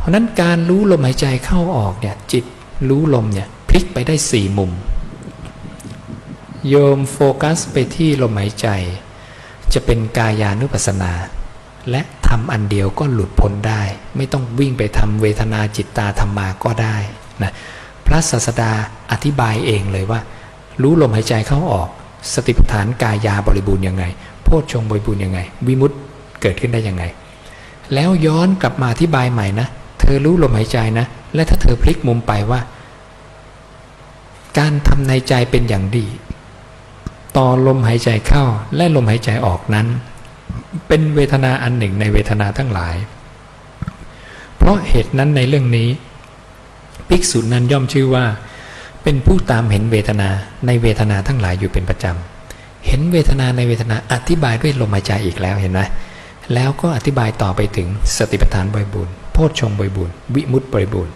เพราะนั้นการรู้ลมหายใจเข้าออกเนี่ยจิตรู้ลมเนี่ยพลิกไปได้สี่มุม โยมโฟกัสไปที่ลมหายใจ จะเป็นกายานุปัสสนา และทำอันเดียวก็หลุดพ้นได้ ไม่ต้องวิ่งไปทำเวทนาจิตตาธรรมาก็ได้นะพระศาสดาอธิบายเองเลยว่า รู้ลมหายใจเข้าออก สติปัฏฐานกายาบริบูรณ์ยังไง โพชฌงบริบูรณ์ยังไง วิมุตติเกิดขึ้นได้ยังไง แล้วย้อนกลับมาอธิบายใหม่นะ อรู้ลมหายใจนะ และถ้าเธอพลิกมุมไปว่า การทำในใจเป็นอย่างดี ต่อลมหายใจเข้าและลมหายใจออกนั้น เป็นเวทนาอันหนึ่งในเวทนาทั้งหลาย เพราะเหตุนั้นในเรื่องนี้ ภิกษุนั้นย่อมชื่อว่า เป็นผู้ตามเห็นเวทนาในเวทนาทั้งหลายอยู่เป็นประจำ เห็นเวทนาในเวทนาอธิบายด้วยลมหายใจอีกแล้วเห็นไหมแล้วก็อธิบายต่อไปถึงสติปัฏฐานบริบูรณ์ โพชฌงบริบูรณ์วิมุตติบริบูรณ์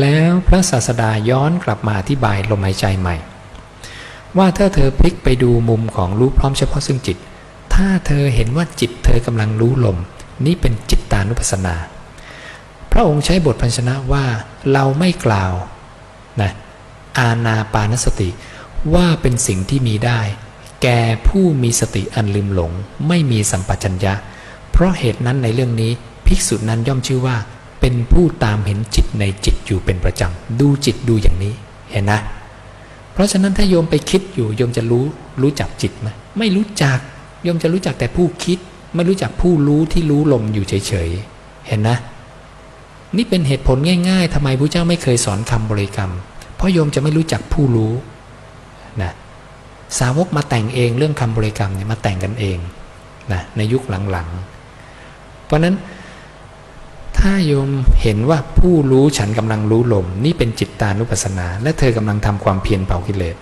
แล้วพระศาสดาย้อนกลับมาอธิบายลมหายใจใหม่ ว่าถ้าเธอพลิกไปดูมุมของรู้พร้อมเฉพาะซึ่งจิต ถ้าเธอเห็นว่าจิตเธอกำลังรู้ลม นี่เป็นจิตตานุปัสสนา พระองค์ใช้บทพันชนะว่าเราไม่กล่าวนะอาณาปานสติ ว่าเป็นสิ่งที่มีได้ แก่ผู้มีสติอันลืมหลง ไม่มีสัมปชัญญะ เพราะเหตุนั้นในเรื่องนี้ ภิกษุนั้นย่อมชื่อว่า เป็นผู้ตามเห็นจิตในจิตอยู่เป็นประจำ ดูจิตดูอย่างนี้เห็นนะ เพราะฉะนั้นถ้าโยมไปคิดอยู่โยมจะรู้รู้จักจิตไหมไม่รู้จักโยมจะรู้จักแต่ผู้คิด ไม่รู้จักผู้รู้ที่รู้ลมอยู่เฉยๆเห็นนะ นี่เป็นเหตุผลง่าย ๆทำไมพระเจ้าไม่เคยสอนคำบริกรรม เพราะโยมจะไม่รู้จักผู้รู้นะสาวกมาแต่งเองเรื่องคำบริกรรมเนี่ยมาแต่งกันเองนะในยุคหลังๆ เพราะฉะนั้น ถ้าโยมเห็นว่าผู้รู้ฉันกำลังรู้ลม นี่เป็นจิตตานุปัสสนา และเธอกำลังทำความเพียรเผากิเลส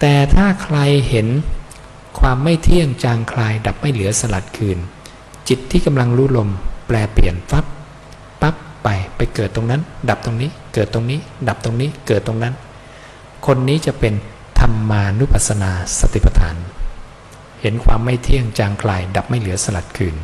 แต่ถ้าใครเห็นความไม่เที่ยงจางคลายดับไม่เหลือสลัดคืน จิตที่กำลังรู้ลม แปลเปลี่ยนฟับปั๊บไปไปเกิดตรงนั้น ดับตรงนี้ เกิดตรงนี้ ดับตรงนี้เกิดตรงนั้น คนนี้จะเป็นธรรมานุปัสสนาสติปัฏฐาน เห็นความไม่เที่ยงจางคลาย ดับไม่เหลือสลัดคืน